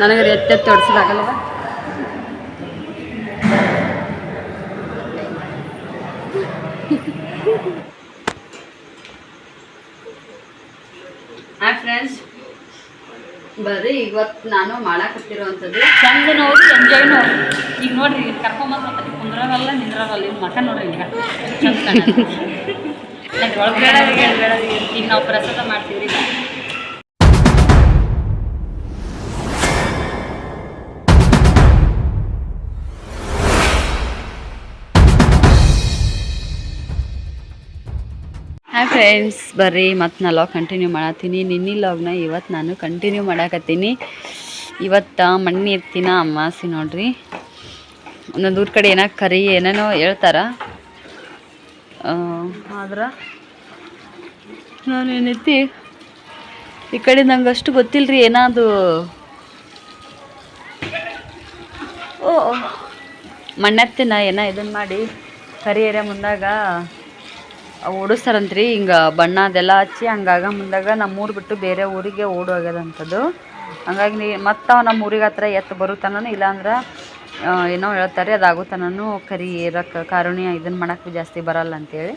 ನನಗೆ ಎತ್ತೆತ್ತಿ ಹೊಡ್ಸೋದಾಗಲ್ವ? Hi friends ಬರ್ರಿ ಇವತ್ತು ನಾನು ಮಾಡಾಕತ್ತಿರುವಂಥದ್ದು ಚಂದ ನೋಡಿ ಎಂಜಾಯ್ ನೋಡಿ ಈಗ ನೋಡ್ರಿ ಈಗ ಕರ್ಕೊಂಬಂದ್ರೆ ಕುಂದ್ರವಲ್ಲ ನಿಂದ್ರವಲ್ಲ. ಇಲ್ಲಿ ಮಕ ನೋಡ್ರಿ ಈಗ. ಒಳಗ್ ಈಗ ನಾವು ಪ್ರಸಾದ ಮಾಡ್ತೀವಿ ರೀ ಹಾಯ್ ಫ್ರೆಂಡ್ಸ್ ಬರ್ರಿ ಮತ್ತು ನಾ ಲಾಗ್ ಕಂಟಿನ್ಯೂ ಮಾಡತ್ತೀನಿ ನಿನ್ನೆ ಲಾಗ್ನ ಇವತ್ತು ನಾನು ಕಂಟಿನ್ಯೂ ಮಾಡಾಕತ್ತೀನಿ. ಇವತ್ತು ಮಣ್ಣು ಇರ್ತೀನ ಅಮಾಸಿ ನೋಡ್ರಿ. ಒಂದೊಂದು ಊರ ಕಡೆ ಏನೋ ಕರಿ ಏನೇನೋ ಹೇಳ್ತಾರ. ಆದ್ರೆ ನಾನು ಏನೈತಿ ಈ ಕಡೆ ನಂಗೆ ಅಷ್ಟು ಗೊತ್ತಿಲ್ಲ ರೀ ಏನಾದು ಓ. ಮಣ್ಣತ್ತಿನ ಏನೋ ಇದನ್ನು ಮಾಡಿ. ಕರಿ ಏರಿಯಾ ಮುಂದಾಗ. ಓಡಿಸ್ತಾರಂತ್ರಿ. ಹಿಂಗೆ ಬಣ್ಣ ಅದೆಲ್ಲ ಹಚ್ಚಿ ಹಂಗಾಗ ಮುಂದಾಗ ನಮ್ಮ ಊರು ಬಿಟ್ಟು ಬೇರೆ ಊರಿಗೆ ಓಡೋಗ್ಯದಂಥದ್ದು ಹಂಗಾಗಿ ನೀ ಮತ್ತು ನಮ್ಮ ಊರಿಗೆ ಹತ್ರ ಎತ್ತು ಬರುತ್ತನೂ ಇಲ್ಲಾಂದ್ರೆ ಏನೋ ಹೇಳ್ತಾರೆ ಅದಾಗುತ್ತಾನೂ ಕರಿ ಏರಕ್ಕೆ ಕಾರುಣ್ಯ ಇದನ್ನು ಮಾಡೋಕ್ಕೂ ಜಾಸ್ತಿ ಬರಲ್ಲ ಅಂತೇಳಿ.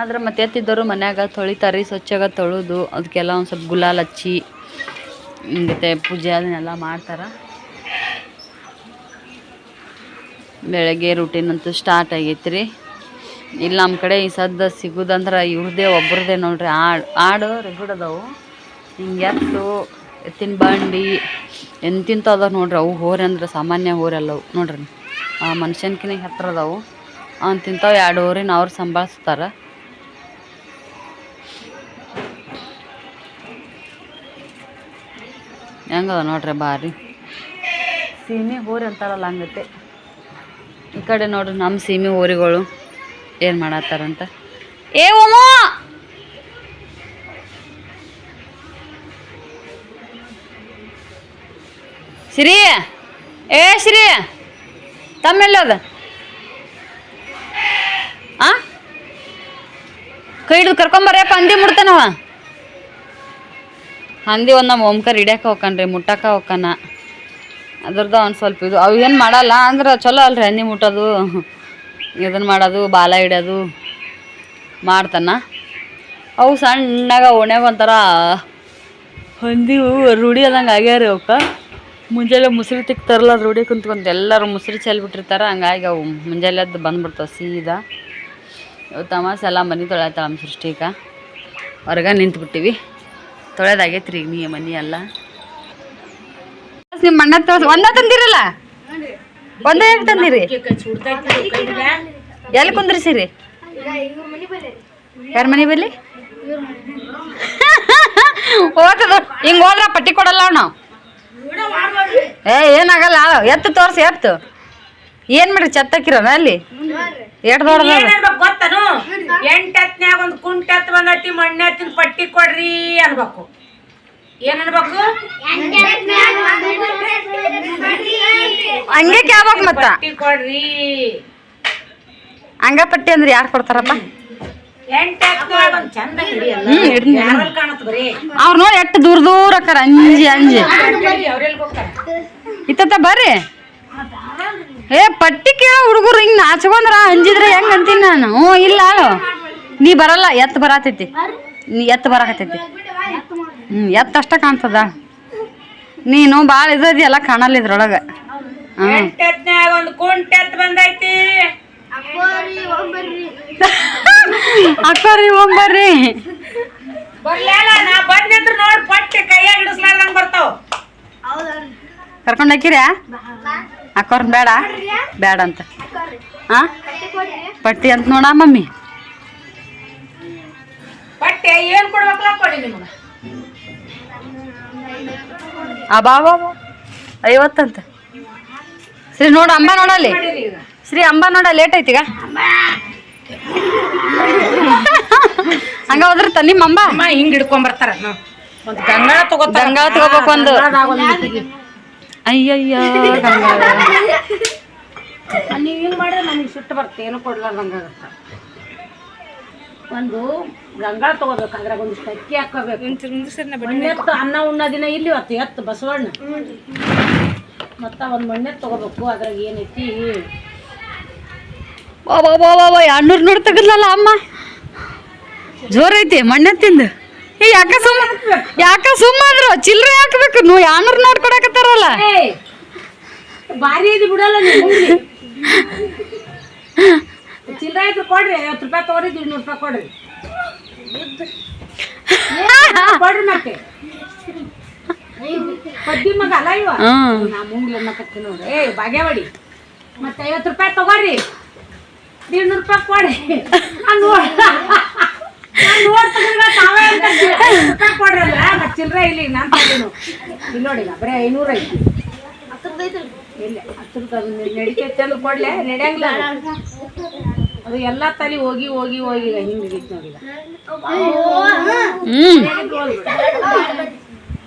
ಆದ್ರೆ ಮತ್ತೆ ಎತ್ತಿದ್ದವರು ಮನ್ಯಾಗ ತೊಳಿತಾರೆ, ಸ್ವಚ್ಛಾಗ ತೊಳೆದು ಅದಕ್ಕೆಲ್ಲ ಒಂದು ಸ್ವಲ್ಪ ಗುಲಾಲ್ ಹಚ್ಚಿ ಮತ್ತು ಪೂಜೆ ಅದನ್ನೆಲ್ಲ ಮಾಡ್ತಾರೆ. ಬೆಳಗ್ಗೆ ರುಟೀನ್ ಅಂತೂ ಸ್ಟಾರ್ಟ್ ಆಗೈತೆ ರೀ ಇಲ್ಲಿ ನಮ್ಮ ಕಡೆ ಈ ಸದ್ದ ಸಿಗುದಂದ್ರೆ ಇವ್ರದೇ ಒಬ್ರದೇ ನೋಡ್ರಿ. ಆಡು ಆಡು ರೆಗುಡ್ ಅದಾವು ಹಿಂಗೆ ಎತ್ತು, ಎತ್ತಿನ ಬಂಡಿ ಎಂತಿಂತ ಅದಾವ ನೋಡ್ರಿ. ಅವು ಹೋರಿ ಅಂದ್ರೆ ಸಾಮಾನ್ಯ ಹೋರೆ ಅಲ್ಲವು ನೋಡ್ರಿ. ಆ ಮನುಷ್ಯನ್ಕಿನ ಹತ್ರ ಅದಾವು. ಅಂತಿಂಥವು ಎರಡು ಹೋರಿನ ಅವ್ರು ಸಂಭಾಳಿಸ್ತಾರೆ. ಹೆಂಗದ ನೋಡ್ರಿ ಬಾರಿ ಸೀಮೆ ಹೋರಿ ಅಂತಾರಲ್ಲ ಹಂಗತ್ತೆ ಈ ಕಡೆ ನೋಡ್ರಿ ನಮ್ಮ ಸೀಮೆ ಹೋರಿಗಳು. ಏನು ಮಾಡತ್ತಾರಂತ ಏ ಓಮೋ! ಶ್ರೀ ಏ ಶ್ರೀ ತಮ್ಮೆಲ್ಲದ ಆ? ಕೈ ಹಿಡಿದು ಕರ್ಕೊಂಬರ್ಯಪ್ಪ ಹಂದಿ ಮುಡ್ತಾನವ ಹಂದಿ ಒಂದು ನಮ್ಮ ಓಮ್ಕರ್ ಹಿಡ್ಯಾಕ ಹೋಗ್ಕನ್ರಿ ಮುಟ್ಟಕ್ಕ ಹೋಗ್ಕನ ಅದ್ರದ್ದು ಒಂದು ಸ್ವಲ್ಪ ಇದು, ಅವು ಏನು ಮಾಡಲ್ಲ, ಅಂದ್ರೆ ಚಲೋ ಅಲ್ರಿ ಹಂದಿ ಮುಟ್ಟೋದು. ಇದನ್ನು ಮಾಡೋದು, ಬಾಲ ಹಿಡಿಯೋದು ಮಾಡ್ತಾನ. ಅವು ಸಣ್ಣಗೆ ಓಣ್ಯಾಗ ಒಂಥರ ಹಂದಿ ರೂಢಿ ಅದಂಗೆ ಆಗ್ಯಾರ ಅವಕ್ಕೆ. ಮುಂಜಾನೆ ಮುಸ್ರಿ ತಿಕ್ತಾರಲ್ಲ ರೂಢಿ ಕುಂತ್ಕೊಂತ ಎಲ್ಲರೂ ಮುಸ್ರಿ ಚೆಲ್ಬಿಟ್ಟಿರ್ತಾರೆ ಹಂಗಾಗಿ ಅವು ಮುಂಜಾನೆ ಎದ್ದು ಬಂದ್ಬಿಡ್ತಾವೆ ಸೀದಾ. ತಮಾಸ ಎಲ್ಲ ಮನೆ ತೊಳೆತಾಳ ನಮ್ಮ ಸೃಷ್ಟಿಕ ಹೊರಗೆ ನಿಂತ್ಬಿಟ್ಟಿವಿ. ತೊಳೆದಾಗೈತೆ ರೀ ನೀ ಮನೆ ಎಲ್ಲ. ನಿಮ್ಮ ಮಣ್ಣ ತೊಳ್ಸ ಒಂದ ತಂದಿರಲ್ಲ? ಒಂದೇ ಯಾಕೆ ತಂದಿರಿ ಎಲ್ಲಿ ಕುಂದ್ರಿಸಿರಿ? ಯಾರ ಮನೆ ಬಲ್ಲಿ? ಹೋಗ್ತದ ಹಿಂಗೆ ಹೋದ್ರ ಪಟ್ಟಿ ಕೊಡಲ್ಲ ನಾವು ಏ, ಏನಾಗಲ್ಲ. ಎತ್ತು ತೋರ್ಸಿ, ಎತ್ತು. ಏನ್ ಮಾಡ್ರಿ ಚತ್ತಕ್ಕಿರೋನ ಅಲ್ಲಿ? ಎಟ್ ದೊಡ್ಡದ ಗೊತ್ತನು? ಎಂಟತ್ನ್ಯಾಗ ಒಂದ್ ಕುಂಟತ್ ಒಂದಟ್ಟಿ ಮಣ್ಣೆತ್ತಿನ ಪಟ್ಟಿ ಕೊಡ್ರಿ ಅನ್ಬೇಕು. ಏನ್ ಅನ್ಬೇಕು? ಹಂಗೆ ಕ್ಯಾಬಕ್ ಮತ್ತ? ಪಟ್ಟಿ ಕೊಡ್ರಿ. ಹಂಗ ಪಟ್ಟಿ ಅಂದ್ರೆ ಯಾರು ಕೊಡ್ತಾರಪ್ಪ? ಅವ್ರ ನೋಡಿ ಎಷ್ಟು ದೂರ ದೂರ ಅಕ್ಕಾರ ಅಂಜಿ ಅಂಜಿ. ಅವ್ರೆಲ್ಲಿ ಹೋಗ್ತಾರ? ಇತ್ತ ಬರ್ರಿ. ಏ ಪಟ್ಟಿ ಕೇಳೋ ಹುಡುಗರು ಹಿಂಗ್ ನಾಚ್ಕೊಂಡ್ರ ಅಂಜಿದ್ರೆ ಹೆಂಗ್ ಅಂತೀನಿ ನಾನು? ಹ್ಞೂ ಇಲ್ಲ ನೀ ಬರಲ್ಲ ಎತ್ತು ಬರತೈತಿ. ನೀ ಎತ್ತು ಬರಾಕತೈತಿ ಹ್ಞೂ ಎತ್ತಷ್ಟ ಅಷ್ಟ ಕಾಣ್ತದ? ನೀನು ಭಾಳ ಇದೆಲ್ಲ ಕಾಣಲ್ಲ ಇದ್ರೊಳಗೆ. ಹ್ಞೂ ಅಕ್ಕರಿ ಬರ್ತಾವ. ಕರ್ಕೊಂಡು ಹಾಕಿರ್ಯಾ ಅಕ್ಕೋರ್ ಬೇಡ. ಬೇಡ ಅಂತ. ಹಾ ಪಟ್ಟಿ ಅಂತ ನೋಡ ಮಮ್ಮಿ. ಪಟ್ಟಿ ಏನ್ ಕೊಡ್ಬೇಕಲ್ಲ ಕೊಡಿ ನಿಮ್ಗ. ಅಬಾ ಐವತ್ತಂತ. ಶ್ರೀ ನೋಡು ಅಂಬ ನೋಡಲ್ಲಿ. ಶ್ರೀ ಅಂಬ ನೋಡ ಲೇಟ್ ಐತಿಗ ಹಂಗ ಹೋದ್ರ ನಿಮ್ಮ ಅಂಬ? ಹಿಂಗ್ ಹಿಡ್ಕೊಂಡ್ ಬರ್ತಾರ ಗಂಗಾಳ ತಗೋತಾರ. ಗಂಗಾಳ ತಗೋಬೇಕು ಒಂದು. ಅಯ್ಯಯ್ಯ ಗಂಗಾ. ನೀವ್ ಹಿಂಗ್ ಮಾಡಿದ್ರೆ ನನಗೆ ಸಿಟ್ಟು ಬರ್ತೇನು ಕೊಡ್ಲಾರ್ದಂಗ ಒಂದು ಗಂಗಾಳ ತಗೋಬೇಕು ಅದ್ರಾಗ ಒಂದಿಷ್ಟು ಅಕ್ಕಿ ಹಾಕೋಬೇಕು. ಮಣ್ಣೆತ್ತು ಅನ್ನ ಉಣ್ಣ ದಿನ ಇಲ್ಲಿ ಇವತ್ತು ಎತ್ತು ಬಸವಣ್ಣ. ಮತ್ತ ಒಂದು ಮಣ್ಣೆ ತಗೋಬೇಕು ಅದ್ರಾಗ ಏನೈತಿ? ಎರಡ್ನೂರು ನೋಡಿ ತೆಗದ್ಲಲ್ಲ ಅಮ್ಮ? ಜೋರೈತಿ ಮಣ್ಣೆ ತಿಂದು. ಏ ಯಾಕ ಸುಮ್ಮ ಯಾಕ ಸುಮ್ಮ ಅಂದ್ರು ಚಿಲ್ಲರೆ ಹಾಕ್ಬೇಕು ನೀವು ಎರಡ್ನೂರು ನೋಟ್ ಕೊಡಕತ್ತಾರಲ್ಲ? ಏಯ್ ಭಾರಿ ಐತಿ ಬಿಡಲ್ಲ ನೀವು ಚಿಲ್ಲರೆ ಇದ್ರೆ ಕೊಡ್ರಿ ಐವತ್ತು ರೂಪಾಯಿ ತಗೋರಿ ಇನ್ನೂರು ರೂಪಾಯಿ ಕೊಡ್ರಿ. ಕೊಡ್ರಿ ಮತ್ತೆ ಐವತ್ತು ರೂಪಾಯಿ ತಗೋರಿ ಇನ್ನೂರು ರೂಪಾಯಿ ಕೊಡಿ ರೂಪಾಯಿ ಕೊಡ್ರಲ್ಲ ಮತ್ತೆ ಚಿಲ್ಲರೆ ಇಲ್ಲಿ ನಾನು ತಗೊಂಡು ಇಲ್ಲಿ ನೋಡಿ ಬರೀ ಐನೂರು ಐತಿ ಇಲ್ಲ ರೂಪಾಯಿ ಅದು ನಡಿತೈತೆ ಅಂದ್ರೆ ಕೊಡ್ಲೆ ನಡೆಯಂಗಿಲ್ಲ ಅದು. ಎಲ್ಲ ತಲೆ ಹೋಗಿ ಹೋಗಿ ಹೋಗಿ ಈಗ ಹಿಂಗೆ ಹಿಡಿತು ನೋಡಿ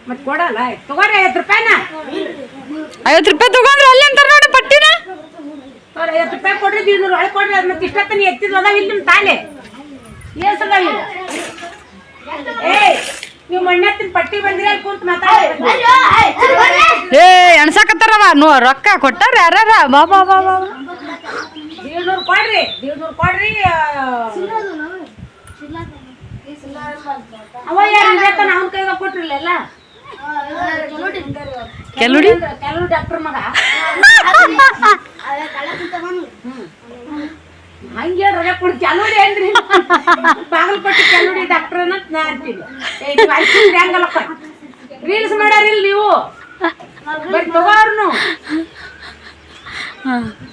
ಮತ್ತೆ ಕೊಡಲ್ಲ? ತಗೋರಿ ಐವತ್ತು ರೂಪಾಯಿನ. ಐವತ್ತು ರೂಪಾಯಿ ತಗೊಂಡ್ರೆ ಅಲ್ಲಿ ಅಂತಾರ ನೋಡಿ ಪಟ್ಟಿನ. ಅವ್ರ ಐವತ್ತು ರೂಪಾಯಿ ಕೊಡ್ರಿ ಇನ್ನೂರು ಒಳಗೆ ಕೊಡ್ರಿ ಅದು ಮತ್ತೆ ಇಷ್ಟೊತ್ತನ ನೀ ಎತ್ತಿದ್ ಅದಾವ ಇಲ್ಲಿ ನಿಮ್ಮ ತಾಲೆ. ಏಸ್ ಅದಾವ ಈಗ ಏಯ್ ನೀವು ಮಣ್ಣೆತ್ತಿನ ಪಟ್ಟಿ ಬಂದಿರಲಿ ಅಲ್ಲಿ ಕುಂತ ಮಾತಾಡ್ಬೇಕು ಏ ಎಣ್ಸಾಕತ್ತಾರವ ನೋ ರೊಕ್ಕ ಕೊಟ್ಟಾರ ಯಾರ ಬಾ ಬಾ ಬಾ ಬಾ. ಏಳ್ನೂರು ಕೊಡ್ರಿ ಏಳ್ನೂರು ಕೊಡ್ರಿ ಅವ ಯಾರು ಅವನ ಕೈಗ ಕೊಟ್ರಿಲ್ಲ ಎಲ್ಲ? ಕೆಲುಡಿ ಡಾಕ್ಟರ್ ಮಗ. ಹಂಗೆ ರಜೆ ಕೊಡಿ. ಕೆಲುಡಿ ಏನ್ರಿ ಬಾಗಲಕೋಟೆ ಕೆಲುಡಿ ಡಾಕ್ಟರ್ ಅನ್ನತ್ ನಾ ಹಂಗಲ್ಲಪ್ಪ ರೀಲ್ಸ್ ಮಾಡ್ಯಾರಿಲ್ಲ ನೀವು. ಬರ್ರಿ ತಗೋರ್ನು.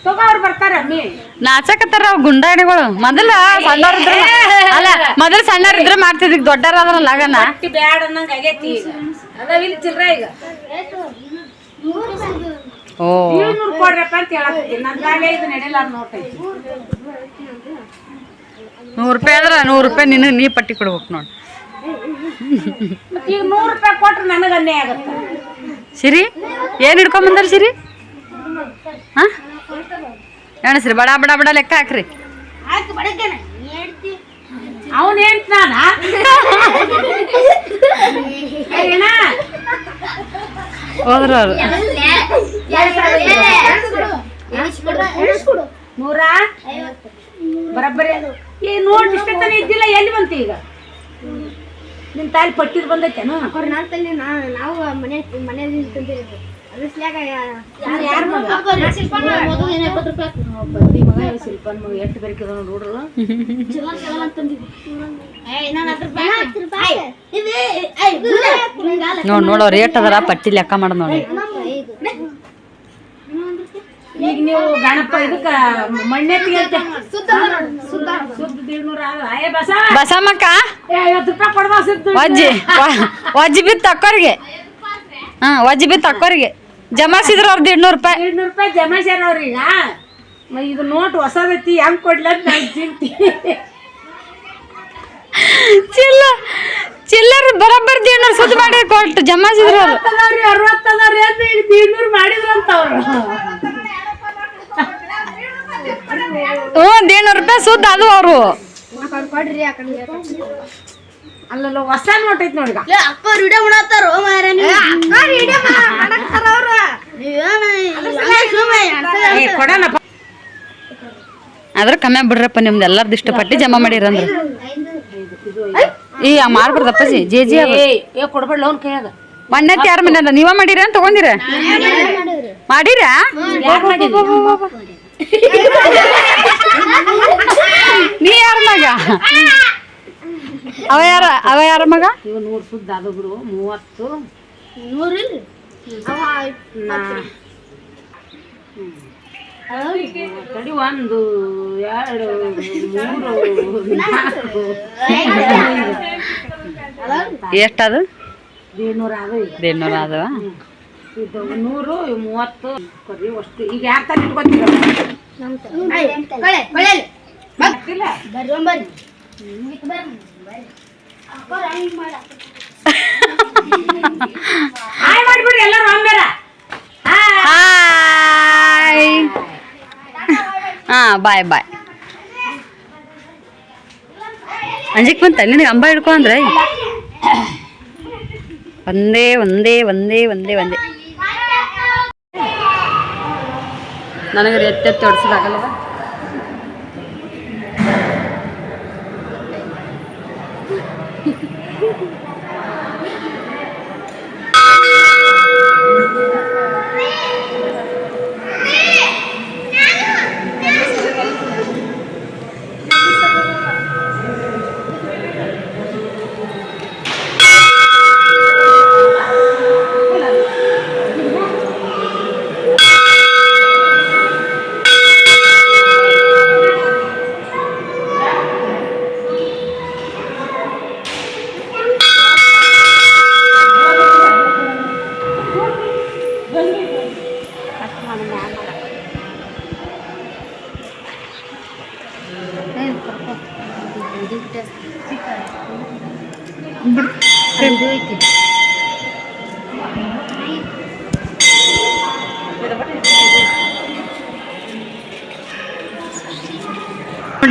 ತಗೋರ್ ಬರ್ತಾರ ನಾಚಕತ್ತಾರ ಅವ್ ಗುಂಡಾಣಿಗಳು ಮೊದಲ ಸಣ್ಣವ್ರ ಇದ್ರ ಅಲ್ಲ ಮೊದಲ ಸಣ್ಣವ್ರ ಇದ್ರೆ ಮಾಡ್ತಿದ್ವಿ ದೊಡ್ಡರ ಅದ್ರಲ್ಲ ಲಗನ ಬ್ಯಾಡ ಅನ್ನಂಗ ಆಗೈತಿ ಈಗ. ಚಿಲ್ರ ಈಗ. ಓ. ಏಳ್ನೂರು ಕೊಡ್ರಪ್ಪ ಅಂತ ಹೇಳತ್ತೀನಿ ನನ್ನ ಗಾಡಿ ಇದು ನಡೆಯಲ್ಲ ನೋಡ್ತೈತಿ ನೂರು ರೂಪಾಯಿ ಆದ್ರ ನೂರು ರೂಪಾಯಿ ನಿನ್ನ ನೀ ಪಟ್ಟಿ ಕೊಡ್ಬೇಕು ನೋಡಿ. ಈಗ ನೂರು ರೂಪಾಯಿ ಕೊಟ್ರೆ ನನಗೆ ಅನ್ಯಾಯ ಆಗುತ್ತೆ. ಸಿರಿ? ಏನು ಹಿಡ್ಕೊಂಡ್ ಬಂದಲ್ ಸಿರಿ? ಹಾ? ಎಣಸ್ರಿ ಬಡ ಬಡ ಬಡ ಲೆಕ್ಕ ಹಾಕ್ರಿ. ಅವನ್ ಹೇಳ್ತಾನ ಹೋದ್ರ ನೂರ? ಬರಬ್ಬರಿ ಈ ನೋಟ್ ಇಷ್ಟ ತಾನೇ ಇದ್ದಿಲ್ಲ ಎಲ್ಲಿ ಬಂತು ಈಗ? ನಿನ್ ತಾಯಿ ಪಟ್ಟಿದ್ ಬಂದೈತೇನು? ಅವ್ರ ನಾಲ್ಕಲ್ಲಿ ನಾವು ಮನೆ ಮನೆಯಲ್ಲಿ ತಂದಿರೋದು. ಶಿಲ್ಪನ್ ಮಗ ಎಷ್ಟು ನೋಡ್ರು. ನೋಡ್ ನೋಡೋ ರೇಟ್ ಅದರ ಪಟ್ಟಿ ಲೆಕ್ಕ ಮಾಡ ನೋಡಿ. ಈಗ ನೀವು ಗಣಪ ಇದಕ್ಕ ಮಣ್ಣೆ ಬಸಮ್ಮಕ್ಕ ವಜ್ಜಿ ವಜ್ಜಿ ಬಿತ್ತು ಅಕ್ಕೋರಿಗೆ ಹಾ ವಜ್ಜಿ ಬಿತ್ತು ಅಕ್ಕೋರಿಗೆ ಜಮಾಸಿದ್ರು ಅವ್ರದ್ದು ಎಂಟ್ನೂರು ರೂಪಾಯಿ. ಎರಡ್ನೂರು ರೂಪಾಯಿ ಜಮಾ ಮ- ಇದು ನೋಟ್ ಹೊಸದೈತಿ ಹೆಂಗ್ ಕೊಡ್ಲ ಅಂತ ನಾನು ಚಿಂತಿ. ಚಿಲ್ಲ ಚಿಲ್ಲರ್ ಬರೋಬ್ಬರ್ದು ಸುದ್ದಿ ಮಾಡಿ ಕೊಟ್ಟು ಜಮಾಸಿದ್ರು ಅವರು. ಅರವತ್ತದವ್ರಿ ಅರವತ್ತದವ್ರಿ ಅಂತ ಈಗ ಇನ್ನೂರು ಮಾಡಿದ್ರಂತ ಅವ್ರು. ಹ್ಞೂ ಇನ್ನೂರು ರೂಪಾಯಿ ಸುದ್ದ ಅದು ಅವರು. ಕೊಡ್ರಿ ಅಲ್ಲಲ್ಲ ಹೊಸ ನೋಟ್ ಐತಿ ನೋಡಿ ಅಪ್ಪ ಅಕ್ಕ ವಿಡಿಯೋ ಮಾಡತ್ತಾರ ಮಾರ ಅಕ್ಕ ವಿಡಿಯೋ ಮಾಡತ್ತಾರ ಅವ್ರ. ಕೊಡೋಣಪ್ಪ ಆದ್ರೆ ಕಮ್ಮಿ ಬಿಡ್ರಪ್ಪ ನಿಮ್ದು ಎಲ್ಲಾರ್ದು ಇಷ್ಟ ಪಟ್ಟಿ ಜಮಾ ಮಾಡಿರಂದ್ರೆ ಈ ಮಾಡ್ಬಾರ್ದಪ್ಪ ಜಿ ಜೆ ಜಿ ಏ ಏ ಕೊಡ್ಬೇಡ ಅವ್ನ ಕೈಯಾಗ ಮಣ್ಣೆತ್ತಿ ಯಾರ ಮನೆ ನೀವ ಮಾಡಿರ ಅಂತ ತಗೊಂಡಿರ? ಮಾಡಿರ? ನೀ ಯಾರ ಮಗ? ಅವ ಯಾರ ಅವ ಯಾರ ಮಗ? ಇವು ನೂರು ಸುದ್ದ ಅದು ಬಿಡು ಮೂವತ್ತು. ನೂರಿಲ್ರಿ ನಾ- ತಡಿ ಒಂದು ಎರಡು ಮೂರು ನಾಲ್ಕು. ಎಷ್ಟದು? ಏಳ್ನೂರ ಅದು ಈಗ. ದೇಡ್ನೂರ ಅದವ ಇದು ನೂರು ಮೂವತ್ತು. ಕೊಡಿ ಅಷ್ಟು. ಈಗ ಯಾರ ಕಳೆ ಗೊತ್ತಿಲ್ಲ. ಬರ್ರಿ ಬರ್ರಿ ಬರ್ರಿ. ಹಾಯ್ ಮಾಡ್ಬಿಡ್ರಿ ಎಲ್ಲರೂ ಹಾಯ್. ಹಾ ಬಾಯ್ ಬಾಯ್. ಅಂಜಿಕ್ ಬಂತ? ನಿನಗೆ ಅಂಬ ಹಿಡ್ಕೊ ಅಂದ್ರೆ? ಒಂದೇ ಒಂದೇ ಒಂದೇ ಒಂದೇ ಒಂದೇ. ನನಗೆ ಎತ್ತೆತ್ತಿ ಹೊಡ್ಸೋದಾಗಲ್ವ?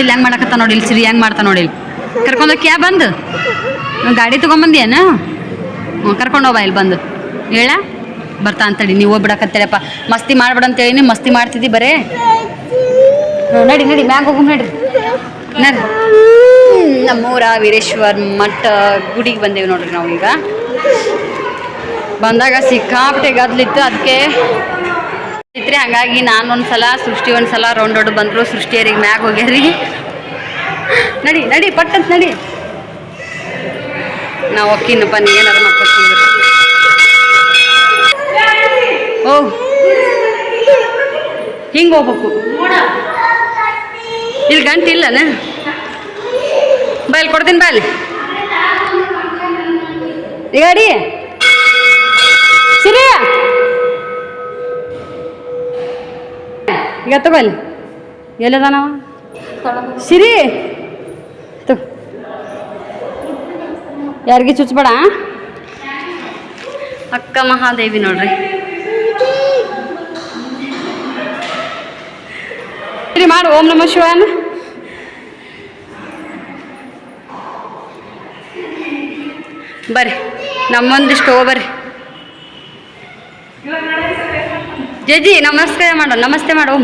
ನೋಡಿ ಇಲ್ಲಿ ಹೆಂಗ್ ಮಾಡಕತ್ತ ನೋಡಿ ಇಲ್ಲಿ ಸಿರಿ ಹೆಂಗ್ ಮಾಡ್ತಾ ನೋಡಿ ಕರ್ಕೊಂಡು ಕ್ಯಾ ಬಂದು? ಗಾಡಿ ತಗೊಂಬಂದಿಯೇನ? ಹ್ಞೂ ಕರ್ಕೊಂಡು ಹೋಗ ಇಲ್ಲಿ ಬಂದು. ಹೇಳ? ಬರ್ತಾ ಅಂತೇಳಿ, ನೀವು ಹೋಗ್ಬಿಡಕತ್ತೇಳಪ್ಪ ಮಸ್ತಿ ಮಾಡ್ಬೇಡ ಅಂತೇಳಿ ಮಸ್ತಿ ಮಾಡ್ತಿದ್ದಿ ಬರೇ. ನಡಿ ನಡಿ, ಮ್ಯಾಗ ಹೋಗು ನಡ್ರಿ ನಡ್ರಿ ನಮ್ಮೂರ ವೀರೇಶ್ವರ್ ಮಠ ಗುಡಿಗೆ ಬಂದೇವಿ ನೋಡ್ರಿ ನಾವು ಈಗ ಬಂದಾಗ ಸಿಕ್ಕಾಪಟ್ಟೆ ಗದ್ಲಿತ್ತು, ಅದಕ್ಕೆ ಇತ್ರಿ ಹಂಗಾಗಿ ನಾನು ಒಂದ್ಸಲ ಸೃಷ್ಟಿ ಒಂದ್ಸಲ ರೌಂಡ್ ಹೊಡ್ ಬಂದ್ರು ಸೃಷ್ಟಿಯರಿಗೆ ಮ್ಯಾಗ ಹೋಗ್ಯಾರಿ. ನಡಿ ನಡಿ, ಪಟ್ಟಂತ ನಡಿ. ನಾವು ಒಕ್ಕಿನಪ್ಪ ನೀ ಏನಾರ ಮಾಡ್ಕೊಂಡು ಓ, ಹಿಂಗೆ ಹೋಗ್ಬೇಕು. ಇಲ್ಲಿ ಗಂಟೆ ಇಲ್ಲನ? ಕೊಡ್ತೀನಿ ಬಾಯಲ್ಲಿ ಈಗ ಅಡಿ ಈಗ ತಗೊಳ್ಳಿ ಎಲ್ಲದಾನವ? ಸಿರಿ. ತಗೋ ಯಾರಿಗೆ ಚುಚ್ಚಬೇಡ ಅಕ್ಕ ಮಹಾದೇವಿ ನೋಡ್ರಿ. ಸರಿ ಮಾಡು, ಓಂ ನಮ ಶಿವಾಯನ ಬರ್ರಿ, ನಮ್ಮೊಂದಿಷ್ಟು ಹೋಗ್ಬರ್ರಿ ಜಜ್ಜಿ ನಮಸ್ಕಾರ ಮಾಡು, ನಮಸ್ತೆ ಮಾಡು, ಓಂ.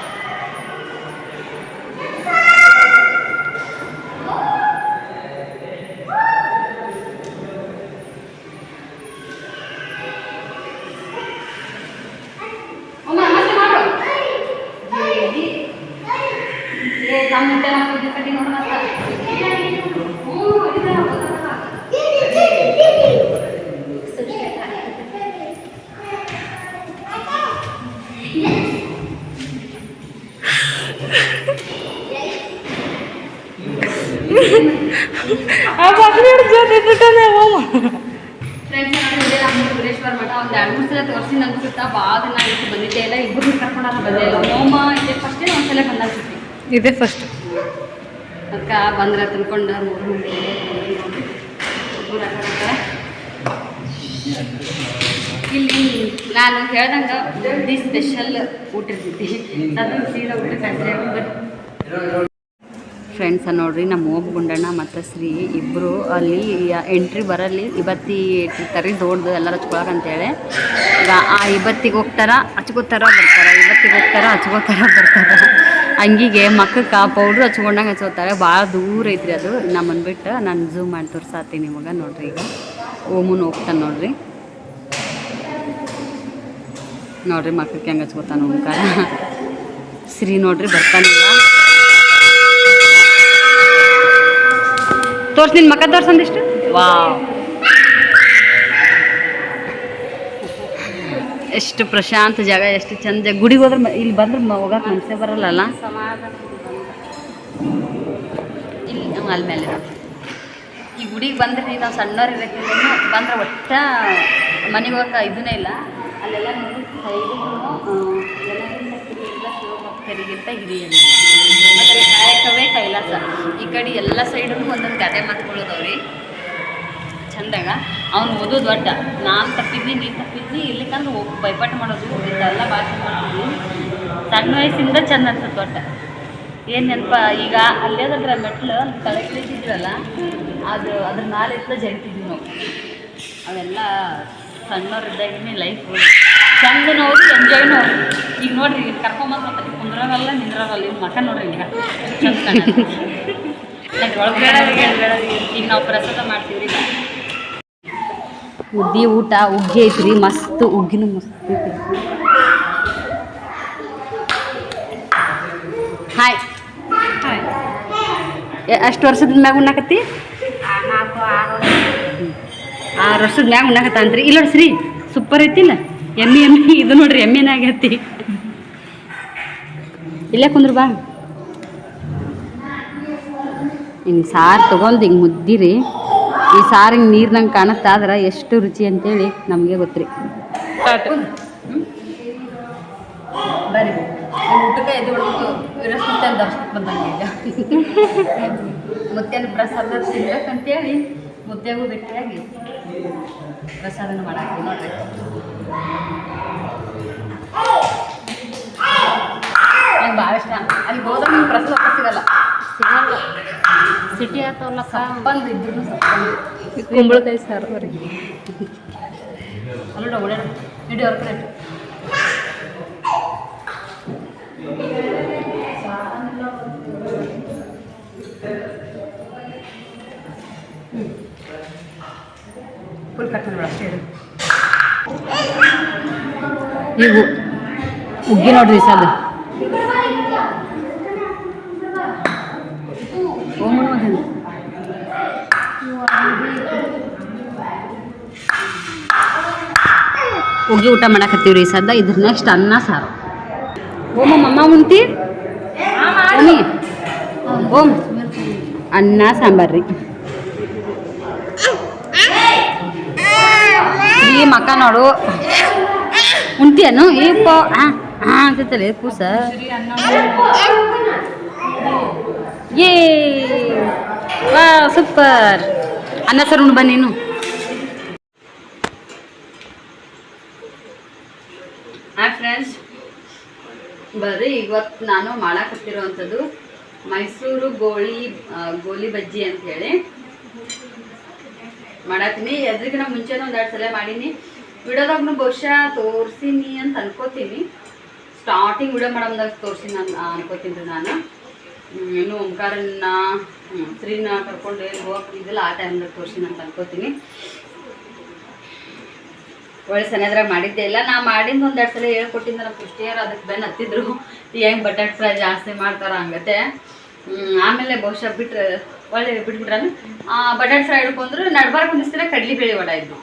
ಕಳ್ಳ ಕಾಲಿಗೆ ಸುರೇಶ್ವರ ಮಠ ಒಂದು ಎರಡು ಮೂರು ಸಲ ತೋರಿಸಿ ಅನ್ಸುತ್ತಾ ಭಾಳ ದಿನ ಆಯ್ತು ಬಂದಿದ್ದೆ ಇಲ್ಲ ಇಬ್ಬರು ಕರ್ಕೊಂಡಾಗ ಬಂದೇ ಇಲ್ಲ ಹೋಮ ಇದೆ ಫಸ್ಟೇ ಒಂದ್ಸಲ ಬಂದಾಗ್ತೈತಿ ಇದೇ ಫಸ್ಟ್ ಬಂದ್ರೆ ತಿನ್ಕೊಂಡು ಇಲ್ಲಿ ನಾನು ಹೇಳ್ದಂಗೆ ದಿ ಸ್ಪೆಷಲ್ ಊಟ ಇರ್ತೈತಿ. ಅದನ್ನು ಸೀದಾ ಊಟ ಫ್ರೆಂಡ್ಸ ನೋಡ್ರಿ, ನಮ್ಮ ಓಬ್ ಗುಂಡಣ್ಣ ಮತ್ತು ಶ್ರೀ ಇಬ್ಬರು ಅಲ್ಲಿ ಎಂಟ್ರಿ ಬರಲ್ಲಿ ಇವತ್ತಿ ತರಿ ದೊಡ್ಡದು ಎಲ್ಲರೂ ಹಚ್ಕೊಳಕ್ ಅಂತೇಳಿ. ಈಗ ಆ ಇಬ್ಬತ್ತಿಗೆ ಹೋಗ್ತಾರ, ಹಚ್ಕೋತಾರ ಬರ್ತಾರ, ಇವತ್ತಿಗೆ ಹೋಗ್ತಾರ, ಹಚ್ಕೋತಾರ ಬರ್ತಾರ? ಹಂಗಿಗೆ ಮಕ್ಕಕ್ಕೆ ಪೌಡ್ರ್ ಹಚ್ಕೊಂಡಂಗೆ ಹಚ್ಕೋತಾರೆ. ಭಾಳ ದೂರ ಐತ್ರಿ ಅದು. ನಮ್ಮ ಬಿಟ್ಟು ನಾನು ಝೂಮ್ ಮಾಡಿ ತೋರ್ಸಾತೀನಿ ನಿಮಗೆ. ನೋಡ್ರಿ ಈಗ. ಓಮುನ್ ಹೋಗ್ತಾನೆ ನೋಡ್ರಿ. ನೋಡ್ರಿ ಮಕ್ಕಕ್ಕೆ ಹೆಂಗೆ ಹಚ್ಕೋತಾನ ಓಂಕಾರ ಶ್ರೀ ನೋಡ್ರಿ ಬರ್ತಾನಿಲ್ಲ ತೋರ್ಸ್ ನಿನ್ ಮಕ್ಕ ತೋರ್ಸಂದಿಷ್ಟು? ವಾವ್. ಎಷ್ಟು ಪ್ರಶಾಂತ ಜಾಗ, ಎಷ್ಟು ಚಂದ ಗುಡಿಗೆ ಹೋದ್ರೆ ಇಲ್ಲಿ ಬಂದ್ರೆ ಹೋಗಕ್ಕೆ ಮನಸ್ಸೇ ಬರಲ್ಲಲ್ಲ? ಇಲ್ಲಿ ಅಲ್ಲಿ ಮೇಲೆ ಈ ಗುಡಿಗೆ ಬಂದ್ರೆ ನಾವು ಸಣ್ಣವ್ರು ಇರಕ್ಕಿಲ್ಲ ಬಂದ್ರೆ ಒಟ್ಟ ಮನೆಗೆ ಹೋಗಕ್ಕೆ ಇದನ್ನೇ ಇಲ್ಲ. ಅಲ್ಲೆಲ್ಲ ನೋಡಿ ಹಿರಿಯಲ್ಲ ಮತ್ತೆ ಕಾಯಕವೇ ಕೈಲಾಸ. ಈ ಕಡೆ ಎಲ್ಲ ಸೈಡ್ ಒಂದೊಂದು ಕತೆ ಮಾತುಗಳದವ್ರಿ ಚಂದಾಗ? ಅವ್ನು ಓದೋದು ದೊಡ್ಡ. ನಾನು ತಪ್ಪಿದ್ನಿ ನೀನು ತಪ್ಪಿದ್ನಿ ಇಲ್ಲಿಕಂದ್ರೆ ಹೋಗಿ ಬೈಪಾಟ್ ಮಾಡೋದು ಇದೆಲ್ಲ ಭಾಷೆ ಮಾಡ್ತಿದ್ವಿ. ಸಣ್ಣ ವಯಸ್ಸಿಂದ ಚಂದ ಅನ್ಸುತ್ತೆ ದೊಡ್ಡ. ಏನು ನೆನಪ ಈಗ ಅಲ್ಲೇ ಅಲ್ಲೇದದ್ರ ಮೆಟ್ಲು ತಲೆ ಇಳಿತಿದ್ವಲ್ಲ ಅದು ಅದ್ರ ಇತ್ತ ಜರಿತಿದ್ವಿ ನಾವು. ಅವೆಲ್ಲ ಸಣ್ಣವ್ರಿದ್ದಾಗಿನೇ ಲೈಫ್ ಚಂದ ನೋಡಿ ಎಂಜಾಯ್ ನೋಡಿ. ಈಗ ನೋಡ್ರಿ ಈಗ ಕರ್ಕೊಂಬಂದು ಕುಂದ್ರವಲ್ಲ ನಿಂದ್ರವಲ್ಲ ಈಗ ಮಕ ನೋಡ್ರಿ ಈಗ. ಈಗ ನಾವು ಪ್ರಸಾದ ಮಾಡ್ತೀವಿ ಉದ್ದಿ ಊಟ ಉಗ್ಗಿ ಐತ್ರಿ ಮಸ್ತ್ ಉಗ್ಗಿನೂ ಮಸ್ತ್ ಐತಿ ಹಾಯ್ ಅಷ್ಟು ವರ್ಷದ ಮ್ಯಾಗ ಉಣ್ಣಾಕತ್ತಿ? ಆರು ವರ್ಷದ ಮ್ಯಾಗ. ಉಣ್ಣಾಕತ್ತಂತ್ರಿ ಇಲ್ಲ ಶ್ರೀ ಸೂಪರ್ ಐತಿಲ್ಲ ಎಮ್ಮಿ ಎಮ್ಮಿ ಇದು ನೋಡ್ರಿ ಎಮ್ಮಿನ ಆಗೈತಿ ಇಲ್ಲೇ ಕುಂದ್ರ ಬಾ. ಹಿಂಗೆ ಸಾರು ತೊಗೊಂಡು ಹಿಂಗೆ ಮುದ್ದಿರಿ. ಈ ಸಾರು ಹಿಂಗೆ ನೀರ್ನಂಗೆ ಕಾಣುತ್ತಾದ್ರೆ ಎಷ್ಟು ರುಚಿ ಅಂತೇಳಿ ನಮಗೆ ಗೊತ್ತ್ರಿ. ಮುತ್ತೆನ ಪ್ರಸಾದ ತಿನ್ಬೇಕಂತೇಳಿ ಮುದ್ದೆಗೂ ಭೇಟಿಯಾಗಿ ಪ್ರಸಾದನ ಮಾಡಾಕ್ತೀವಿ ನೋಡ್ರಿ. ನಂಗೆ ಭಾಳ ಇಷ್ಟ. ಅಲ್ಲಿ ಹೋದ್ರೆ ನಿಮ್ಗೆ ಪ್ರಸಾದ ಸಿಗಲ್ಲ. ಸಿಟಿ ಆತವಲ್ಲ ಸಪ್ಪಂದು ಇದ್ರು ಸಪ್ಪಂದು ಕುಂಬಳಕಾಯಿ ಸಾರು ರೀ ಅಲ್ಲ ಓಡಾಡ ಇಡೀ ಅವ್ರ ಕಡೆ ಫುಲ್ ಕಟ್ ಮಾಡಿ ಅಷ್ಟೇ ಇಡು ಇವು ಉಗ್ಗಿ ನೋಡ್ರಿ ಸದ ಉಗ್ಗಿ ಊಟ ಮಾಡಾಕತ್ತೀವ್ರಿ ಸದ್ದ. ಇದ್ರ ನೆಕ್ಸ್ಟ್ ಅನ್ನ, ಸಾರು. ಓಮ್, ಮಮ್ಮ ಉಂಟಿ? ಓಮಿ? ಅನ್ನ ಸಾಂಬಾರ್ ರೀ ಈ ಮಕ್ಕ ನೋಡು. ಉಂಟಿಯನು ಏಪ್ಪ ಹಾಂ ಹಾಂ ಕೂಸ. ಏ ವಾ ಸೂಪರ್. ಅನ್ನ ಸರ್ ಉಂಡು ಬನ್ನಿ ನೀನು ಹಾಯ್ ಫ್ರೆಂಡ್ಸ್ ಬರ್ರಿ ಇವತ್ತು ನಾನು ಮಾಡಾಕತ್ತಿರೋವಂಥದ್ದು ಮೈಸೂರು ಗೋಳಿ ಗೋಲಿ ಬಜ್ಜಿ ಅಂತ ಹೇಳಿ ಮಾಡತ್ತೀನಿ. ಎದ್ರಿಗಿನ ಮುಂಚೆನೂ ಒಂದು ಎರಡು ಸಲ ಮಾಡೀನಿ. ವಿಡಿಯೋದಾಗ್ನು ಬಹುಶಃ ತೋರಿಸೀನಿ ಅಂತ ಅನ್ಕೋತೀನಿ. ಸ್ಟಾರ್ಟಿಂಗ್ ವಿಡಿಯೋ ಮಾಡೋದಾಗ ತೋರಿಸಿ ನಾನು ಅನ್ಕೋತೀನಿ ನಾನು. ಇನ್ನು ಓಂಕಾರನ್ನ ಸ್ತ್ರೀನ ಕರ್ಕೊಂಡು ಹೋಗಿ ಇದಿಲ್ಲ ಆ ಟೈಮ್ದಾಗ ತೋರಿಸಿ ಅಂತ ಅನ್ಕೋತೀನಿ. ಒಳ್ಳೆ ಸನೇದ್ರಾಗ ಮಾಡಿದ್ದೆ ಇಲ್ಲ. ನಾ ಮಾಡಿದ್ದು ಒಂದೆರಡು ಸಲ ಹೇಳ್ಕೊಟ್ಟಿದ್ದ ನಮ್ಮ ಕುಷ್ಟಿಯರು ಅದಕ್ಕೆ ಬೆನ್ ಹತ್ತಿದ್ರು. ಹೆಂಗೆ ಬಟಾಟ್ ಫ್ರೈ ಜಾಸ್ತಿ ಮಾಡ್ತಾರ ಹಂಗತೆ. ಆಮೇಲೆ ಬಹುಶಃ ಬಿಟ್ರೆ ಒಳ್ಳೆ ಬಿಟ್ಬಿಟ್ರನು ಬಟಾಟ್ ಫ್ರೈ ಹಿಡ್ಕೊಂಡ್ರು ನಡ್ಬಾರ್ಕು ಒಂದಿಸ್ತಿರ ಕಡ್ಲಿ ಬೇಳೆ ವಡ ಇದ್ದು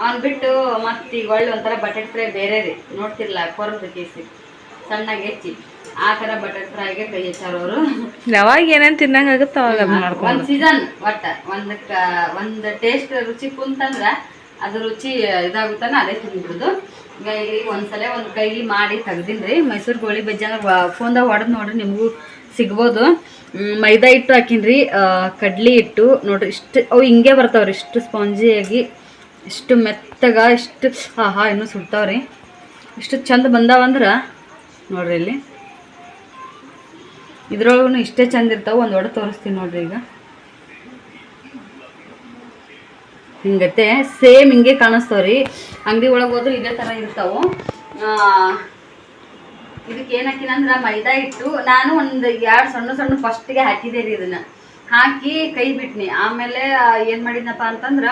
ಅವ್ನು ಬಿಟ್ಟು ಮತ್ತೆ ಈಗ ಒಳ್ಳೆ ಒಂಥರ ಬಟಾಟ್ ಫ್ರೈ ಬೇರೆ ರೀ. ನೋಡ್ತಿರ್ಲ ಕೊರದ ಕೇಸಿ. ಸಣ್ಣಗೆ ಹೆಚ್ಚಿ. ಆ ಥರ ಬಟಾಟ್ ಫ್ರೈಗೆ ಕೈ ಹೆಚ್ಚಾರವರು ಯಾವಾಗ ಏನೇನು ತಿನ್ನಂಗಾಗುತ್ತೆ ಒಂದು ಅವಾಗ ಅದ್ ಒಂದ್ ಸೀಸನ್ ಒಟ್ಟ. ಒಂದಕ್ಕೆ ಒಂದು ಒಂದ್ ಟೇಸ್ಟ್ ರುಚಿ ಕುಂತಂದ್ರ ಅದು ರುಚಿ ಇದಾಗುತ್ತಾನ ಅದೇ ತಿಂದ್ಬಿಡುದು. ಈಗ ಇಲ್ಲಿ ಒಂದ್ಸಲ ಒಂದು ಕೈಲಿ ಮಾಡಿ ತೆಗ್ದಿನ್ರಿ ಮೈಸೂರು ಗೋಳಿ ಬಜ್ಜಿ ಅಂದ್ರೆ ಫೋನ್ದಾಗ ಹೊಡೆದು ನೋಡ್ರಿ ನಿಮಗೂ ಸಿಗ್ಬೋದು. ಮೈದಾ ಹಿಟ್ಟು ಹಾಕಿನ್ರಿ ಕಡ್ಲಿ ಹಿಟ್ಟು. ನೋಡ್ರಿ ಇಷ್ಟು, ಅವು ಹಿಂಗೆ ಬರ್ತಾವ್ರಿ, ಇಷ್ಟು ಸ್ಪಾಂಜಿಯಾಗಿ ಇಷ್ಟು ಮೆತ್ತಗ, ಇಷ್ಟು, ಆಹಾ ಹಾ ಇನ್ನೂ ಸುಡ್ತಾವ್ರಿ. ಇಷ್ಟು ಚಂದ ಬಂದಾವಂದ್ರೆ ನೋಡ್ರಿ ಇಲ್ಲಿ. ಇದ್ರೊಳಗೂ ಇಷ್ಟೇ ಚಂದ ಇರ್ತಾವ, ಒಂದು ಒಡೆ ತೋರಿಸ್ತೀನಿ ನೋಡ್ರಿ ಈಗ. ಹಿಂಗತೆ ಸೇಮ್ ಹಿಂಗೆ ಕಾಣಿಸ್ತಾವ್ರಿ. ಅಂಗಡಿ ಒಳಗೆ ಹೋದ್ರೆ ಇದೇ ಥರ ಇರ್ತಾವು. ಇದಕ್ಕೆ ಏನು ಮೈದಾ ಹಿಟ್ಟು. ನಾನು ಒಂದು ಎರಡು ಸಣ್ಣ ಸಣ್ಣ ಫಸ್ಟಿಗೆ ಹಾಕಿದೆ ರೀ ಇದನ್ನ. ಹಾಕಿ ಕೈ ಬಿಟ್ನಿ. ಆಮೇಲೆ ಏನು ಮಾಡಿದ್ನಪ್ಪ ಅಂತಂದ್ರೆ,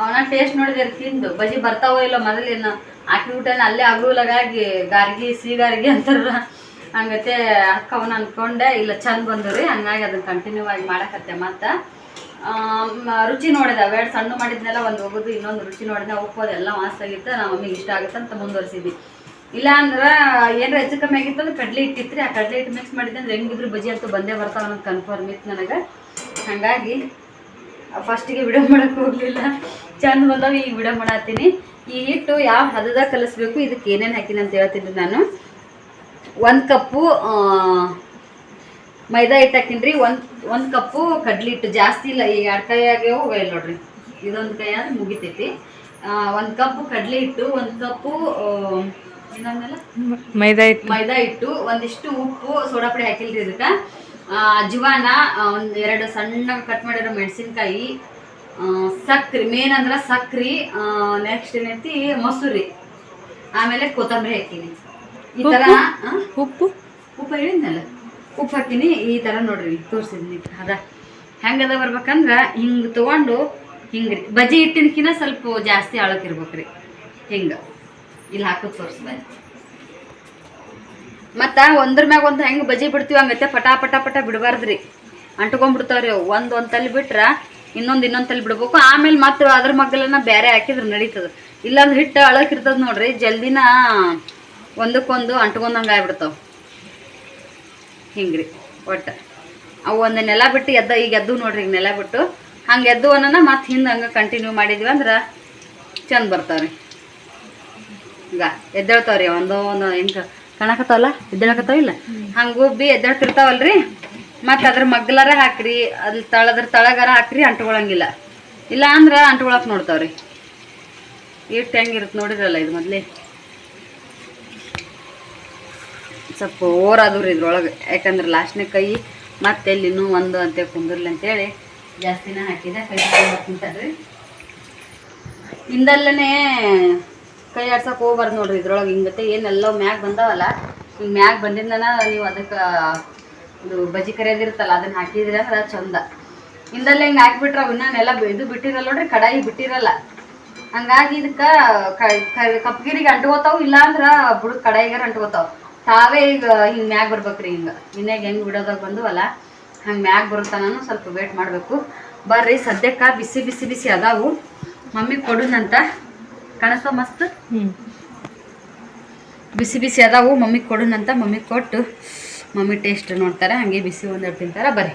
ಅವನ ಟೇಸ್ಟ್ ನೋಡಿದ್ರೆ ತಿಂದು. ಬಜಿ ಬರ್ತಾವೋ ಇಲ್ಲೋ ಮೊದಲೇನು ಹಾಕಿ ಊಟನ ಅಲ್ಲೇ ಅಗುಲಾಗಿ ಗಾರ್ಗಿ ಸಿಹಿಗಾರ್ಗಿ ಅಂತಾರ ಹಂಗತೆ ಅಕ್ಕವನ ಅನ್ಕೊಂಡೆ. ಇಲ್ಲ, ಚಂದ ಬಂದ್ರಿ ಹಂಗಾಗಿ ಅದನ್ನ ಕಂಟಿನ್ಯೂ ಆಗಿ ಮಾಡಕತ್ತೆ ಮತ್ತೆ. ರುಚಿ ನೋಡಿದೆ. ಅವೆರಡು ಸಣ್ಣ ಮಾಡಿದ್ನೆಲ್ಲ ಒಂದು ಹೋಗೋದು, ಇನ್ನೊಂದು ರುಚಿ ನೋಡಿದೆ. ಅದೆಲ್ಲ ಮಾಸಾಗಿತ್ತು ನಮ್ಮ ಮಮ್ಮಿಗೆ ಇಷ್ಟ ಆಗುತ್ತೆ ಅಂತ ಮುಂದುವರ್ಸಿದ್ವಿ. ಇಲ್ಲ ಅಂದ್ರೆ ಹೆಚ್ಚು ಕಮ್ಮಿ ಆಗಿತ್ತು ಅಂದ್ರೆ ಕಡ್ಲೆ ರೀ ಆ ಕಡಲೆ ಹಿಟ್ಟು ಮಿಕ್ಸ್ ಮಾಡಿದ್ದೆ ಅಂದ್ರೆ ಹೆಂಗಿದ್ರು ಬಜಿ ಅಂತೂ ಬಂದೇ ಬರ್ತಾವ ಅನ್ನೋದು ಕನ್ಫರ್ಮ್ ಇತ್ತು ನನಗೆ. ಹಾಗಾಗಿ ಫಸ್ಟಿಗೆ ವಿಡಿಯೋ ಮಾಡಕ್ಕೆ ಹೋಗಲಿಲ್ಲ. ಚಂದ ಬಂದವ, ಈಗ ವಿಡಿಯೋ ಮಾಡತ್ತೀನಿ ಈ ಹಿಟ್ಟು ಯಾವ ಹದದಾಗ ಕಲಿಸ್ಬೇಕು, ಇದಕ್ಕೆ ಏನೇನು ಹಾಕಿನಿ ಅಂತ ಹೇಳ್ತೀನಿ ನಾನು. ಒಂದು ಕಪ್ಪು ಮೈದಾ ಹಿಟ್ಟು ಹಾಕಿನ್ರಿ ಒಂದು ಒಂದು ಕಪ್ಪು ಕಡ್ಲಿ ಹಿಟ್ಟು. ಜಾಸ್ತಿ ಇಲ್ಲ ಈಗ ಎರಡು ಕೈ ಆಗ್ಯಾವ ಹೋಗಲ್ಲ ನೋಡ್ರಿ. ಇದೊಂದು ಕೈ ಅಂದ್ರೆ ಮುಗಿತೈತಿ. ಒಂದು ಕಪ್ಪು ಕಡ್ಲೆ ಹಿಟ್ಟು ಒಂದು ಕಪ್ಪು ಮೈದಾ ಹಿಟ್ಟು. ಮೈದಾ ಹಿಟ್ಟು ಒಂದಿಷ್ಟು ಉಪ್ಪು ಸೋಡಾ ಪುಡಿ ಹಾಕಿಲ್ರಿ ಇದಕ್ಕೆ. ಅಜ್ವಾನ ಒಂದು ಎರಡು ಸಣ್ಣ ಕಟ್ ಮಾಡಿರೋ ಮೆಣಸಿನ್ಕಾಯಿ ಸಕ್ರಿ ಮೇನ್ ಅಂದ್ರೆ ಸಕ್ರಿ ನೆಕ್ಸ್ಟ್ ಏನೈತಿ? ಮೊಸರಿ. ಆಮೇಲೆ ಕೊತ್ತಂಬರಿ ಹಾಕಿನಿ. ಈ ತರ ಉಪ್ಪು? ಉಪ್ಪು ಹೇಳಿದ್ನಲ್ಲ. ಉಪ್ಪು ಹಾಕಿನಿ ಈ ಥರ ನೋಡ್ರಿ, ತೋರಿಸಿದ್ನಿ. ಅದ. ಹೆಂಗದ ಬರ್ಬೇಕಂದ್ರೆ, ಹಿಂಗೆ ತೊಗೊಂಡು ಹಿಂಗೆ ರೀ ಬಜ್ಜಿ ಹಿಟ್ಟಿನಕಿನ ಸ್ವಲ್ಪ ಜಾಸ್ತಿ ಆಳಕ್ಕಿರ್ಬೇಕು ರೀ ಹಿಂಗೆ. ಇಲ್ಲಿ ಹಾಕೋದು ತೋರಿಸ್ದೆ ಮತ್ತು ಒಂದ್ರ ಮ್ಯಾಗ ಒಂದು ಹೆಂಗೆ ಬಜ್ಜಿ ಬಿಡ್ತೀವಿ ಹಂಗತ್ತೆ ಪಟ ಪಟ ಪಟ ಬಿಡಬಾರ್ದ್ರಿ. ಅಂಟ್ಕೊಂಡ್ಬಿಡ್ತಾವ್ರಿ ಅವು. ಒಂದು ಒಂದು ತಲೆ ಬಿಟ್ರೆ ಇನ್ನೊಂದು ಇನ್ನೊಂದು ತಲೆ ಬಿಡ್ಬೇಕು. ಆಮೇಲೆ ಮತ್ತು ಅದ್ರ ಮಗ್ಗಲನ್ನ ಬೇರೆ ಹಾಕಿದ್ರೆ ನಡೀತದೆ. ಇಲ್ಲಾಂದ್ರೆ ಹಿಟ್ಟು ಅಳಕ್ಕಿರ್ತದೆ ನೋಡ್ರಿ, ಜಲ್ದಿನ ಒಂದಕ್ಕೊಂದು ಅಂಟ್ಕೊಂಡಂಗೆ ಆಗ್ಬಿಡ್ತಾವೆ. ಹಿಂಗ್ರಿ, ಒಟ್ಟು. ಅವು ಒಂದು ನೆಲ ಬಿಟ್ಟು ಎದ್ದ, ಈಗ ಎದ್ದು ನೋಡ್ರಿ, ಈಗ ನೆಲ ಬಿಟ್ಟು ಹಂಗೆ ಎದ್ದು ಅನ್ನೋಣ ಮತ್ತೆ ಹಿಂದೆ ಹಂಗೆ ಕಂಟಿನ್ಯೂ ಮಾಡಿದ್ವಿ ಅಂದ್ರೆ ಚಂದ ಬರ್ತಾವ್ರಿ. ಈಗ ಎದ್ದೇಳ್ತಾವ್ರಿ, ಒಂದು ಒಂದು ಹಿಂಗೆ ಕಾಣಕತ್ತಾವಲ್ಲ, ಎದ್ದೇಳಕತ್ತಾವ ಇಲ್ಲ? ಹಂಗೆ ಉಬ್ಬಿ ಎದ್ದೇಳ್ತಿರ್ತಾವಲ್ರಿ, ಮತ್ತು ಅದ್ರ ಮಗ್ಲಾರ ಹಾಕ್ರಿ ಅಲ್ಲಿ ತಳದ್ರ ತಳಗಾರ ಹಾಕ್ರಿ, ಅಂಟ್ಕೊಳಂಗಿಲ್ಲ. ಇಲ್ಲ ಅಂದ್ರೆ ಅಂಟ್ಕೊಳಕ್ ನೋಡ್ತಾವ್ರಿ. ಇಟ್ಟು ಹೆಂಗಿರುತ್ತೆ ನೋಡಿರಲ್ಲ ಇದು ಮೊದಲೇ. ಸ್ವಲ್ಪ ಓವರ್ ಅದು ರೀ ಇದ್ರೊಳಗೆ. ಯಾಕಂದ್ರೆ ಲಾಸ್ಟ್ನೇ ಕೈ ಮತ್ತೆ ಇನ್ನೂ ಒಂದು ಅಂತ ಕುಂದಿರ್ಲಿ ಅಂತೇಳಿ ಜಾಸ್ತಿನ ಹಾಕಿದೆ. ಕೈ ತಿಂತಾರ್ರಿ ಹಿಂದಲ್ಲೇ ಕೈ ಆಡ್ಸಕ್ಕೆ ಹೋಗ್ಬಾರ್ದು ನೋಡ್ರಿ ಇದ್ರೊಳಗೆ. ಹಿಂಗತ್ತೆ ಏನೆಲ್ಲ ಮ್ಯಾಗ ಬಂದಾವಲ್ಲ. ಹಿಂಗೆ ಮ್ಯಾಗ ಬಂದಿದ್ದನ ನೀವು ಅದಕ್ಕೆ ಇದು ಬಜ್ಜಿ ಕರಿಯೋದಿರುತ್ತಲ್ಲ ಅದನ್ನ ಹಾಕಿದ್ರೆ ಅಂದ್ರೆ ಚಂದ. ಹಿಂದಲ್ಲೇ ಹಿಂಗೆ ಹಾಕಿಬಿಟ್ರೆ ಅವನ್ನ ನೆಲ ಇದು ಬಿಟ್ಟಿರಲ್ಲ ನೋಡ್ರಿ, ಕಡಾಯಿ ಬಿಟ್ಟಿರಲ್ಲ. ಹಂಗಾಗಿ ಇದಕ್ಕೆ ಕಪ್ಗಿರಿಗೆ ಅಂಟ್ಕೋತಾವು ಇಲ್ಲ ಅಂದ್ರೆ ಬುಡದ ಕಡಾಯಿಗಾರ ಅಂಟ್ಕೋತಾವ. ತಾವೇ ಈಗ ಹಿಂಗೆ ಮ್ಯಾಗ ಬರ್ಬೇಕ್ರಿ ಹಿಂಗೆ. ಇನ್ನಾಗ ಹೆಂಗೆ ಬಿಡೋದಾಗ ಬಂದವಲ್ಲ ಹಂಗೆ ಮ್ಯಾಗ ಬರುತ್ತಾನು ಸ್ವಲ್ಪ ವೇಟ್ ಮಾಡಬೇಕು. ಬರ್ರಿ ಸದ್ಯಕ್ಕೆ ಬಿಸಿ ಬಿಸಿ ಬಿಸಿ ಅದಾವು. ಮಮ್ಮಿ ಕೊಡುನಂತ. ಕಣಸ ಮಸ್ತ್? ಹ್ಞೂ ಬಿಸಿ ಬಿಸಿ ಅದಾವು. ಮಮ್ಮಿ ಕೊಡುನಂತ ಮಮ್ಮಿ ಕೊಟ್ಟು ಮಮ್ಮಿ ಟೇಸ್ಟ್ ನೋಡ್ತಾರೆ ಹಂಗೆ ಬಿಸಿ ಒಂದೆರಡು ತಿಂತಾರೆ ಬರ್ರಿ.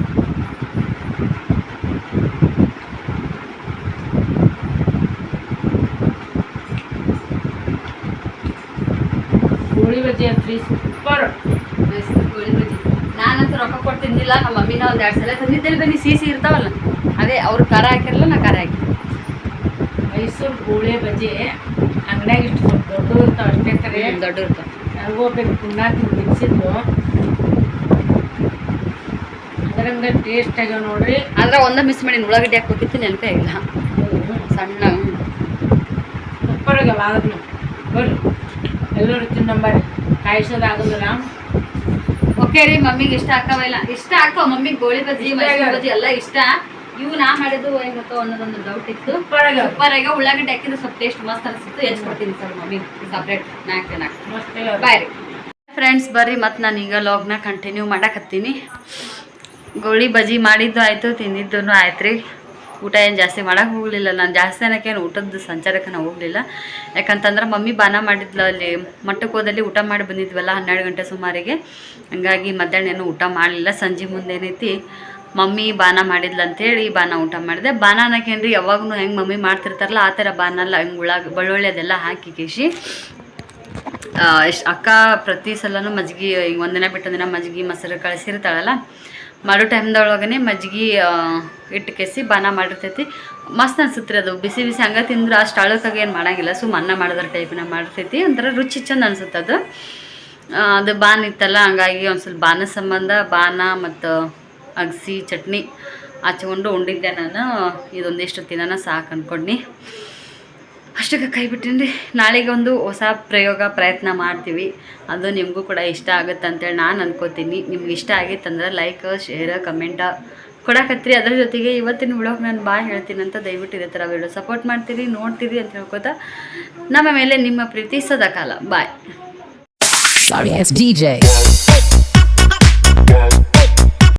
ಬಜ್ಜಿ ಅಂತ್ರಿ ಸೂಪರ್ ನಾನಂತೂ ರೊಕ್ಕ ಕೊಟ್ಟು ತಿಂದಿಲ್ಲ ನಮ್ಮ ಮಮ್ಮಿನ ಒಂದು ಎರಡು ಸಲ ತಂದಿದ್ದೇನೆ ಬನ್ನಿ ಸಿಹಿ ಇರ್ತಾವಲ್ಲ. ಅದೇ ಅವ್ರು ಖಾರ ಹಾಕಿರಲ್ಲ ನಾ ಖಾರ ಹಾಕಿ ಮೈಸೂರು ಗೋಳಿ ಬಜ್ಜಿ ಅಂಗಡ್ಯಾಗ ಇಷ್ಟು ಸ್ವಲ್ಪ ದೊಡ್ಡ ಇರ್ತಾವೆ ಅಷ್ಟೇ ಕರೆ ದೊಡ್ಡ ಇರ್ತಾವೆ. ನನಗೂ ಬೇಕು ತಿನ್ನಾಕ ಮಿಕ್ಸಿದ್ದು ಅದರಂಗ ಟೇಸ್ಟ್ ಆಗ್ಯಾವ ನೋಡ್ರಿ. ಆದ್ರೆ ಒಂದೇ ಮಿಸ್ ಮಾಡಿ ಉಳ್ಳಾಗಡ್ಡಿ ಹಾಕ್ಬೇಕಿತ್ತು ನೆನಪೇ ಇಲ್ಲ. ಸಣ್ಣ. ಸೂಪರ್ ಆಗ್ಯಾವ ಆದ್ರೂ. ಬರ್ರಿ ಎಲ್ಲರೂ ತಿನ್ನಂಬರ್ರಿ. ಕಾಯಿಸೋದಾಗೋದಿಲ್ಲ ಓಕೆ ರೀ ಮಮ್ಮಿಗೆ ಇಷ್ಟ ಹಾಕವಿಲ್ಲ ಇಷ್ಟ ಹಾಕೋ ಮಮ್ಮಿಗೆ ಗೋಳಿ ಬಜ್ಜಿ ಮೈಸೂರು ಬಜ್ಜಿ ಎಲ್ಲ ಇಷ್ಟ. ಇವು ನಾ ಮಾಡಿದ್ದು ಹೆಂಗತ್ತೋ ಅನ್ನೋದೊಂದು ಡೌಟ್ ಇತ್ತು. ಸೂಪರ್ ಆಗಿ ಉಳ್ಳಾಗಡ್ಡಿ ಹಾಕಿದ್ರೆ ಸ್ವಲ್ಪ ಟೇಸ್ಟ್ ಮಸ್ತ್ ಅನಿಸುತ್ತೆ. ಹೆಚ್ಚು ಕೊಡ್ತೀನಿ ಸರ್ ಮಮ್ಮಿ ಸಪ್ರೇಟ್ ನಾಲ್ಕು ನಾಲ್ಕು ಬಾಯ್ ರೀ. ಫ್ರೆಂಡ್ಸ್ ಬರ್ರಿ. ಮತ್ತು ನಾನು ಈಗ ಲಾಗ್ನ ಕಂಟಿನ್ಯೂ ಮಾಡಕತ್ತೀನಿ. ಗೋಳಿ ಬಜ್ಜಿ ಮಾಡಿದ್ದು ಆಯ್ತು ತಿಂದಿದ್ದು ಆಯ್ತು ರೀ ಊಟ ಏನು ಜಾಸ್ತಿ ಮಾಡೋಕೆ ಹೋಗಲಿಲ್ಲ. ನಾನು ಜಾಸ್ತಿ ಅನ್ನೋಕ್ಕೇನು ಊಟದ ಸಂಚಾರಕ್ಕೆ ನಾವು ಹೋಗಲಿಲ್ಲ. ಯಾಕಂತಂದ್ರೆ ಮಮ್ಮಿ ಬಾನ ಮಾಡಿದ್ಲು ಅಲ್ಲಿ ಮಟ್ಟಕ್ಕೆ ಹೋದಲ್ಲಿ ಊಟ ಮಾಡಿ ಬಂದಿದ್ವಲ್ಲ ಹನ್ನೆರಡು ಗಂಟೆ ಸುಮಾರಿಗೆ. ಹಂಗಾಗಿ ಮಧ್ಯಾಹ್ನ ಏನು ಊಟ ಮಾಡಲಿಲ್ಲ. ಸಂಜೆ ಮುಂದೆ ಏನೈತಿ ಮಮ್ಮಿ ಬಾನ ಮಾಡಿದ್ಲು ಅಂತೇಳಿ ಬಾನ ಊಟ ಮಾಡಿದೆ. ಬಾನ ಅನ್ನೋಕೇನ್ರಿ ಯಾವಾಗೂ ಹೆಂಗೆ ಮಮ್ಮಿ ಮಾಡ್ತಿರ್ತಾರಲ್ಲ, ಆ ಥರ ಬಾನಲ್ಲ, ಹಂಗೆ ಉಳ್ಳಾಗ ಬೆಳ್ಳುಳ್ಳಿ ಅದೆಲ್ಲ ಹಾಕಿ ಕೇಶಿ. ಎಷ್ಟು ಅಕ್ಕ ಪ್ರತಿ ಸಲನೂ ಮಜ್ಜಿಗೆ ಈಗ ಒಂದಿನ ಬಿಟ್ಟು ಒಂದಿನ ಮಜ್ಗೆ ಮೊಸರು ಕಳಿಸಿರ್ತಾಳಲ್ಲ, ಮಾಡೋ ಟೈಮ್ದೊಳಗನೆ ಮಜ್ಜಿಗೆ ಇಟ್ಟು ಕೆಸಿ ಬಾನ ಮಾಡಿರ್ತೈತಿ. ಮಸ್ತ್ ಅನ್ಸುತ್ತೆ ಅದು. ಬಿಸಿ ಬಿಸಿ ಹಂಗೆ ತಿಂದ್ರೆ ಅಷ್ಟು ಅಳಕಾಗಿ ಏನು ಮಾಡೋಂಗಿಲ್ಲ. ಸುಮ್ಮ ಅನ್ನ ಮಾಡಿದ್ರ ಟೈಪಿನ ಮಾಡಿರ್ತೈತಿ. ಒಂಥರ ರುಚಿ ಚಂದ ಅನ್ಸುತ್ತೆ ಅದು. ಅದು ಬಾನ್ ಇತ್ತಲ್ಲ, ಹಂಗಾಗಿ ಒಂದು ಸ್ವಲ್ಪ ಬಾನ ಸಂಬಂಧ, ಬಾನ ಮತ್ತು ಅಗಸಿ, ಚಟ್ನಿ ಹಚ್ಕೊಂಡು ಉಂಡಿದ್ದೆ ನಾನು. ಇದೊಂದಿಷ್ಟು ತಿನ್ನೋಣ ಸಾಕು ಅಂದ್ಕೊಂಡು ಅಷ್ಟಕ್ಕೆ ಕೈ ಬಿಟ್ಟೇನ್ರಿ. ನಾಳೆಗೆ ಒಂದು ಹೊಸ ಪ್ರಯೋಗ ಪ್ರಯತ್ನ ಮಾಡ್ತೀವಿ. ಅದು ನಿಮಗೂ ಕೂಡ ಇಷ್ಟ ಆಗುತ್ತೆ ಅಂತೇಳಿ ನಾನು ಅನ್ಕೋತೀನಿ. ನಿಮ್ಗೆ ಇಷ್ಟ ಆಗಿತ್ತಂದ್ರೆ ಲೈಕ್ ಶೇರ್ ಕಮೆಂಟ ಕೊಡಕತ್ರಿ. ಅದ್ರ ಜೊತೆಗೆ ಇವತ್ತಿನ ವಿಡಿಯೋ ನಾನು ಬಾಯ್ ಹೇಳ್ತೀನಿ ಅಂತ ದಯವಿಟ್ಟು ಇದೇ ಥರ ವಿಡಿಯೋ ಸಪೋರ್ಟ್ ಮಾಡ್ತೀರಿ, ನೋಡ್ತೀರಿ ಅಂತ ಹೇಳ್ಕೊತಾ ನಮ್ಮ ಮೇಲೆ ನಿಮ್ಮ ಪ್ರೀತಿ ಸದಾಕಾಲ ಬಾಯ್.